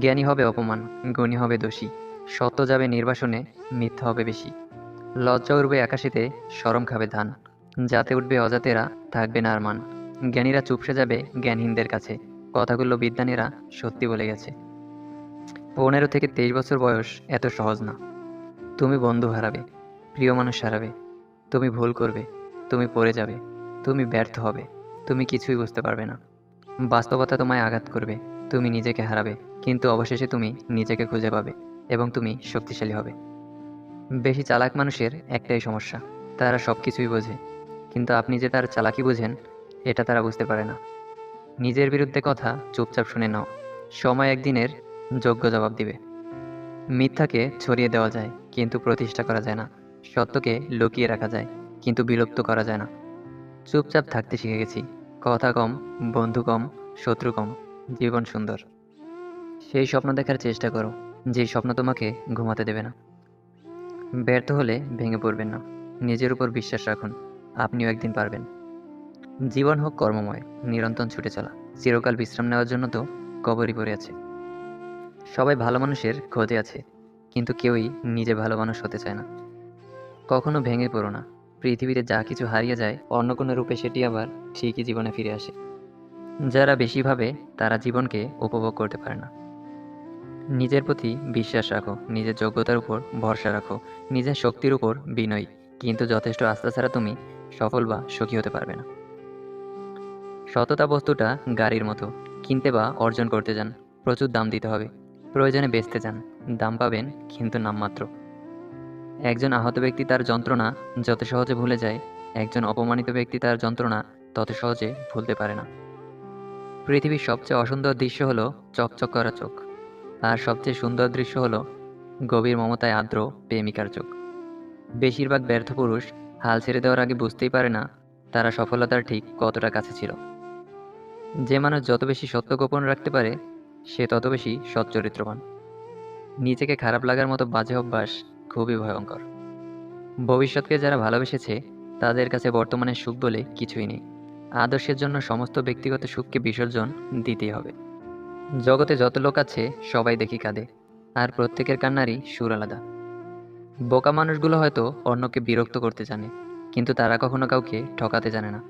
জ্ঞানী হবে অপমান, গুণী হবে দোষী। সত্য যাবে নির্বাসনে, মিথ্যা হবে বেশি। লজ্জা উঠবে আকাশেতে, সরম খাবে ধান। যাতে উঠবে অজাতেরা, থাকবে না আর মান। জ্ঞানীরা চুপসে যাবে জ্ঞানহীনদের কাছে। কথাগুলো বিজ্ঞানীরা সত্যি বলে গেছে। পনেরো থেকে তেইশ বছর বয়স এত সহজ না। তুমি বন্ধু হারাবে, প্রিয় মানুষ হারাবে। তুমি ভুল করবে, তুমি পড়ে যাবে, তুমি ব্যর্থ হবে। তুমি কিছুই বুঝতে পারবে না। বাস্তবতা তোমায় আঘাত করবে, তুমি নিজেকে হারাবে। কিন্তু অবশেষে তুমি নিজেকে খুঁজে পাবে এবং তুমি শক্তিশালী হবে। বেশি চালাক মানুষের একটাই সমস্যা, তারা সব কিছুই বোঝে। কিন্তু আপনি যে তার চালাকি বোঝেন, এটা তারা বুঝতে পারে না। নিজের বিরুদ্ধে কথা চুপচাপ শুনে নাও। সময় একদিনের যোগ্য জবাব দিবে। মিথ্যাকে ছড়িয়ে দেওয়া যায়, কিন্তু প্রতিষ্ঠা করা যায় না। সত্যকে লুকিয়ে রাখা যায়, কিন্তু বিলুপ্ত করা যায় না। চুপচাপ থাকতে শিখে গেছি। কথা কম, বন্ধু কম, শত্রু কম, জীবন সুন্দর। সেই স্বপ্ন দেখার চেষ্টা করো যেই স্বপ্ন তোমাকে ঘুমাতে দেবে না। ব্যর্থ হলে ভেঙে পড়বেন না, নিজের উপর বিশ্বাস রাখুন, আপনিও একদিন পারবেন। জীবন হোক কর্মময়, নিরন্তর ছুটে চলা, চিরকাল বিশ্রাম নেওয়ার জন্য তো কবরই পড়ে আছে। সবাই ভালো মানুষের খোঁজে আছে, কিন্তু কেউই নিজে ভালো মানুষ হতে চায় না। কখনো ভেঙে পড়ো না, পৃথিবীতে যা কিছু হারিয়ে যায়, অন্য কোনো রূপে সেটি আবার ঠিকই জীবনে ফিরে আসে। যারা বেশি ভাবে, তারা জীবনকে উপভোগ করতে পারে না। নিজের প্রতি বিশ্বাস রাখো, নিজের যোগ্যতার উপর ভরসা রাখো, নিজের শক্তির উপর বিনয়ী। কিন্তু যথেষ্ট আস্থা ছাড়া তুমি সফল বা সুখী হতে পারবে না। সততা বস্তুটা গাড়ির মতো। কিনতে বা অর্জন করতে যান, প্রচুর দাম দিতে হবে। প্রয়োজনে বেচতে যান, দাম পাবেন কিন্তু নামমাত্র। একজন আহত ব্যক্তি তার যন্ত্রণা যত সহজে ভুলে যায়, একজন অপমানিত ব্যক্তি তার যন্ত্রণা তত সহজে ভুলতে পারে না। পৃথিবীর সবচেয়ে অসুন্দর দৃশ্য হলো চকচক করা চোখ। আর সবচেয়ে সুন্দর দৃশ্য হলো গভীর মমতায় আর্দ্র, প্রেমিকার চোখ। বেশিরভাগ ব্যর্থ পুরুষ হাল ছেড়ে দেওয়ার আগে বুঝতেই পারে না তারা সফলতার ঠিক কতটা কাছে ছিল। যে মানুষ যত বেশি সত্য গোপন রাখতে পারে, সে তত বেশি সচ্চরিত্রবান। নিজেকে খারাপ লাগার মতো বাজে অভ্যাস খুবই ভয়ঙ্কর। ভবিষ্যৎকে যারা ভালোবেসেছে, তাদের কাছে বর্তমানে সুখ বলে কিছুই নেই। আদর্শের জন্য সমস্ত ব্যক্তিগত সুখকে বিসর্জন দিতেই হবে। জগতে যত লোক আছে, সবাই দেখি কাঁদে, আর প্রত্যেকের কান্নারই সুর আলাদা। বোকা মানুষগুলো হয়তো অন্যকে বিরক্ত করতে জানে, কিন্তু তারা কখনো কাউকে ঠকাতে জানে না।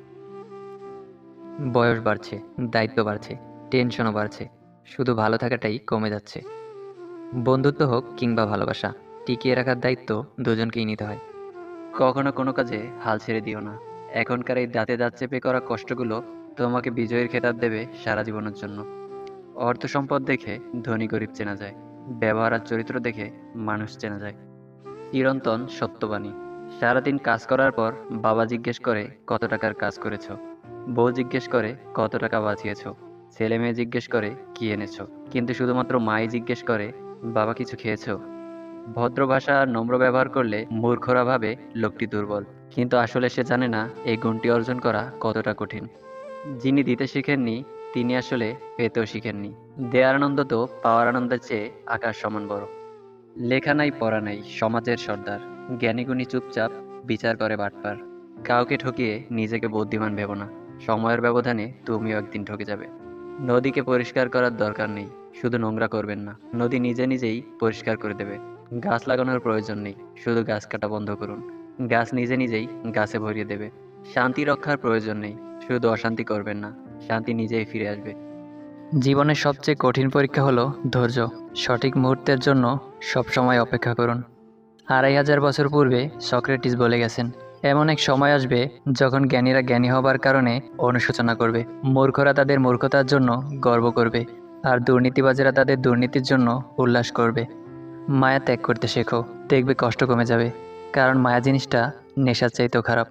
বয়স বাড়ছে, দায়িত্ব বাড়ছে টেনশনও বাড়ছে, শুধু ভালো থাকাটাই কমে যাচ্ছে। বন্ধুত্ব হোক কিংবা ভালোবাসা, টিকিয়ে রাখার দায়িত্ব দুজনকেই নিতে হয়। কখনো কোনো কাজে হাল ছেড়ে দিও না। এখনকার এই দাঁতে দাঁত চেপে করা কষ্টগুলো তোমাকে বিজয়ের খেতাব দেবে সারা জীবনের জন্য। অর্থ সম্পদ দেখে ধনী গরিব চেনা যায়, ব্যবহার আর চরিত্র দেখে মানুষ চেনা যায়। চিরন্তন সত্যবাণী। সারাদিন কাজ করার পর বাবা জিজ্ঞেস করে, কত টাকার কাজ করেছ? বউ জিজ্ঞেস করে, কত টাকা বাঁচিয়েছ? ছেলে মেয়ে জিজ্ঞেস করে, কি এনেছো? কিন্তু শুধুমাত্র মাই জিজ্ঞেস করে, বাবা কিছু খেয়েছ? ভদ্র ভাষা আর নম্র ব্যবহার করলে মূর্খরা ভাবে লোকটি দুর্বল। কিন্তু আসলে সে জানে না, এই গুণটি অর্জন করা কতটা কঠিন। যিনি দিতে শিখেননি তিনি আসলে পেতেও শিখেননি। দেয়ার আনন্দ তো পাওয়ার আনন্দের চেয়ে আকাশ সমান বড়। লেখা নাই, পড়া নাই, সমাজের সর্দার। জ্ঞানীগুণী চুপচাপ বিচার করে বাটপার। কাউকে ঠকিয়ে নিজেকে বুদ্ধিমান ভেবো না। সময়ের ব্যবধানে তুমিও একদিন ঠকে যাবে। নদীকে পরিষ্কার করার দরকার নেই। শুধু নোংরা করবেন না। নদী নিজে নিজেই পরিষ্কার করে দেবে। গাছ লাগানোর প্রয়োজন নেই। শুধু গাছ কাটা বন্ধ করুন। গাছ নিজে নিজেই গাছে ভরিয়ে দেবে। শান্তি রক্ষার প্রয়োজন নেই। শুধু অশান্তি করবেন না। শান্তি নিজেই ফিরে আসবে। জীবনের সবচেয়ে কঠিন পরীক্ষা হলো ধৈর্য। সঠিক মুহূর্তের জন্য সবসময় অপেক্ষা করুন। আড়াই হাজার বছর পূর্বে সক্রেটিস বলে গেছেন, এমন এক সময় আসবে যখন জ্ঞানীরা জ্ঞানী হবার কারণে অনুশোচনা করবে। মূর্খরা তাদের মূর্খতার জন্য গর্ব করবে, আর দুর্নীতিবাজেরা তাদের দুর্নীতির জন্য উল্লাস করবে। মায়া ত্যাগ করতে শেখো, দেখবে কষ্ট কমে যাবে, কারণ মায়া জিনিসটা নেশার চাইতেও খারাপ।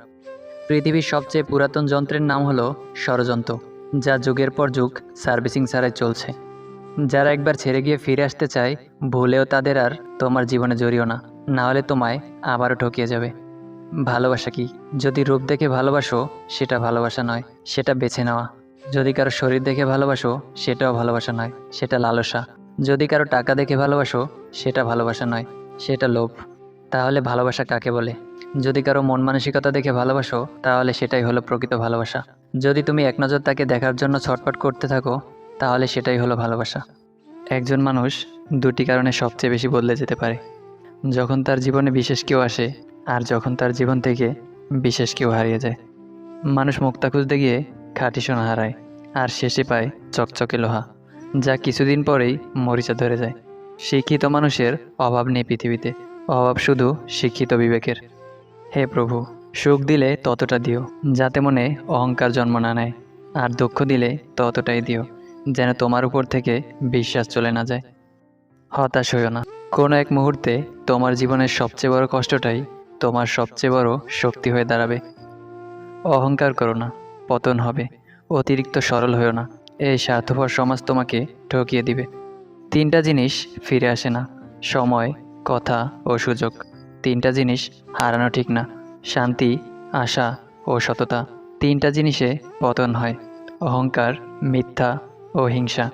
পৃথিবীর সবচেয়ে পুরাতন যন্ত্রের নাম হলো ষড়যন্ত্র। যা যুগের পর যুগ সার্ভিসিং ছাড়াই চলছে। যারা একবার ছেড়ে গিয়ে ফিরে আসতে চায়, ভুলেও তাদের আর তোমার জীবনে জড়িও না। না হলে তোমায় আবারও ঠকিয়ে যাবে। ভালোবাসা কি? যদি রূপ দেখে ভালোবাসো, সেটা ভালোবাসা নয়, সেটা বেছে নেওয়া। যদি কারও শরীর দেখে ভালোবাসো, সেটাও ভালোবাসা নয়, সেটা লালসা। যদি কারও টাকা দেখে ভালোবাসো, সেটা ভালোবাসা নয়, সেটা লোভ। তাহলে ভালোবাসা কাকে বলে? যদি কারও মন মানসিকতা দেখে ভালোবাসো, তাহলে সেটাই হলো প্রকৃত ভালোবাসা। যদি তুমি এক নজর তাকে দেখার জন্য ছটপট করতে থাকো, তাহলে সেটাই হলো ভালোবাসা। একজন মানুষ দুটি কারণে সবচেয়ে বেশি বদলে যেতে পারে। যখন তার জীবনে বিশেষ কেউ আসে, আর যখন তার জীবন থেকে বিশেষ কেউ হারিয়ে যায়। মানুষ মুক্তা খুঁজতে গিয়ে খাঁটি সোনা হারায়, আর শেষে পায় চকচকে লোহা, যা কিছুদিন পরেই মরিচা ধরে যায়। শিক্ষিত মানুষের অভাব নেই পৃথিবীতে, অভাব শুধু শিক্ষিত বিবেকের। হে প্রভু সুখ দিলে ততটা দিও, যাতে মনে অহংকার জন্ম না নেয়। আর দুঃখ দিলে ততটাই দিও, যেন তোমার উপর থেকে বিশ্বাস চলে না যায়। হতাশ হইও না। কোনো এক মুহূর্তে তোমার জীবনের সবচেয়ে বড় কষ্টটাই তোমার সবচেয়ে বড় শক্তি হয়ে দাঁড়াবে। অহংকার করো না, পতন হবে, অতিরিক্ত সরল হয়েও না। এই স্বার্থপর সমাজ তোমাকে ঠকিয়ে দিবে। তিনটা জিনিস ফিরে আসে না, সময়, কথা ও সুযোগ। তিনটা জিনিস হারানো ঠিক না শান্তি, আশা ও সততা তিনটা জিনিসে পতন হয়, অহংকার, মিথ্যা ও হিংসা।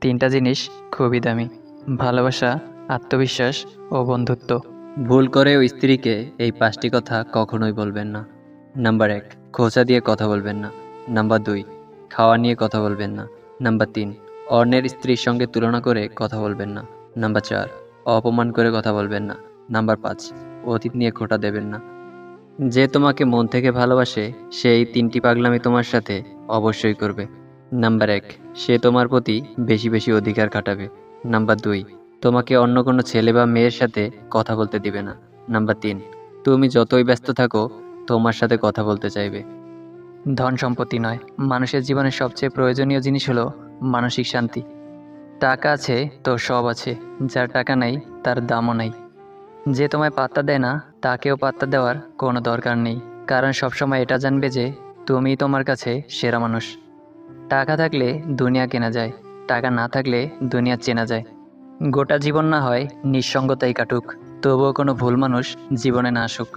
তিনটা জিনিস খুবই দামি, ভালোবাসা, আত্মবিশ্বাস ও বন্ধুত্ব। ভুল করেও স্ত্রীকে এই পাঁচটি কথা কখনোই বলবেন না। নাম্বার এক, খোঁচা দিয়ে কথা বলবেন না। নাম্বার দুই, খাওয়া নিয়ে কথা বলবেন না। নাম্বার তিন, অন্যের স্ত্রীর সঙ্গে তুলনা করে কথা বলবেন না। নাম্বার চার, অপমান করে কথা বলবেন না। নাম্বার পাঁচ, অতীত নিয়ে খোটা দেবেন না। যে তোমাকে মন থেকে ভালোবাসে, সেই তিনটি পাগলামি তোমার সাথে অবশ্যই করবে। নাম্বার এক, সে তোমার প্রতি বেশি বেশি অধিকার খাটাবে। নাম্বার দুই, তোমাকে অন্য কোনো ছেলে বা মেয়ের সাথে কথা বলতে দিবে না। নাম্বার তিন, তুমি যতই ব্যস্ত থাকো, তোমার সাথে কথা বলতে চাইবে। ধন সম্পত্তি নয়, মানুষের জীবনে সবচেয়ে প্রয়োজনীয় জিনিস হলো মানসিক শান্তি। টাকা আছে তো সব আছে, যার টাকা নেই, তার দামও নেই। যে তোমায় পাত্তা দেয় না, তাকেও পাত্তা দেওয়ার কোনো দরকার নেই। কারণ সবসময় এটা জানবে যে, তুমি তোমার কাছে সেরা মানুষ। টাকা থাকলে দুনিয়া কেনা যায়, টাকা না থাকলে দুনিয়া চেনা যায়। গোটা জীবন না হয় নিঃসঙ্গতাই কাটুক, তবুও কোনো ভুল মানুষ জীবনে না আসুক।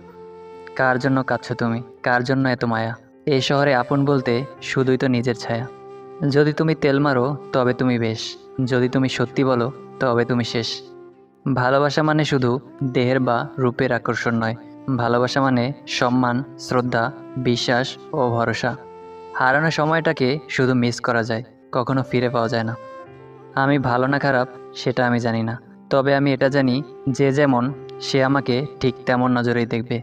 কার জন্য কাঁদছো তুমি? কার জন্য এত মায়া? এই শহরে আপন বলতে শুধুই তো নিজের ছায়া। যদি তুমি তেল মারো, তবে তুমি বেশ। যদি তুমি সত্যি বলো, তবে তুমি শেষ। ভালোবাসা মানে শুধু দেহের বা রূপের আকর্ষণ নয়। ভালোবাসা মানে সম্মান, শ্রদ্ধা, বিশ্বাস ও ভরসা। হারানো সময়টাকে শুধু মিস করা যায়, কখনো ফিরে পাওয়া যায় না। আমি ভালো না খারাপ, সেটা আমি জানি না। তবে আমি এটা জানি, যে যেমন, সে আমাকে ঠিক তেমন নজরেই দেখবে।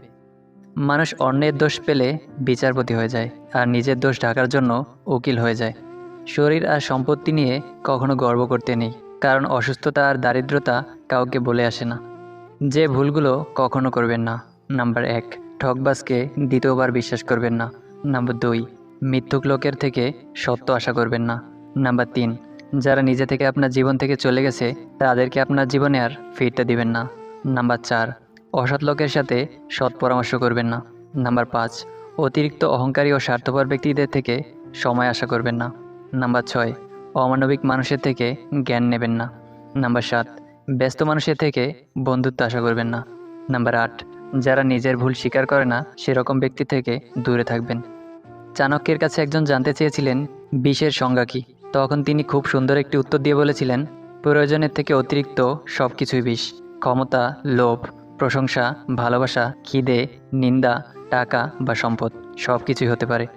মানুষ অন্যের দোষ পেলে বিচারপতি হয়ে যায়, আর নিজের দোষ ঢাকার জন্য উকিল হয়ে যায়। শরীর আর সম্পত্তি নিয়ে কখনো গর্ব করতে নেই। কারণ অসুস্থতা আর দারিদ্রতা কাউকে বলে আসে না। যে ভুলগুলো কখনো করবেন না। নাম্বার এক ঠকবাজকে দ্বিতীয়বার বিশ্বাস করবেন না। নাম্বার দুই মিথ্যুক লোকের থেকে সত্য আশা করবেন না। নাম্বার তিন, যারা নিজে থেকে আপনার জীবন থেকে চলে গেছে, তাদেরকে আপনার জীবনে আর ফিরতে দিবেন না। নাম্বার চার, অসৎ লোকের সাথে সৎ পরামর্শ করবেন না। নাম্বার পাঁচ, অতিরিক্ত অহংকারী ও স্বার্থপর ব্যক্তিদের থেকে সময় আশা করবেন না। নাম্বার ছয় অমানবিক মানুষের থেকে জ্ঞান নেবেন না। নাম্বার সাত, ব্যস্ত মানুষের থেকে বন্ধুত্ব আশা করবেন না। নাম্বার আট, যারা নিজের ভুল স্বীকার করে না, সেরকম ব্যক্তি থেকে দূরে থাকবেন। চাণক্যের কাছে একজন জানতে চেয়েছিলেন, বিষের সংজ্ঞা কী? তখন তিনি খুব সুন্দর একটি উত্তর দিয়ে বলেছিলেন, প্রয়োজনের থেকে অতিরিক্ত সব কিছুই বিষ। ক্ষমতা, লোভ, প্রশংসা, ভালোবাসা, খিদে, নিন্দা, টাকা বা সম্পদ সব কিছুই হতে পারে।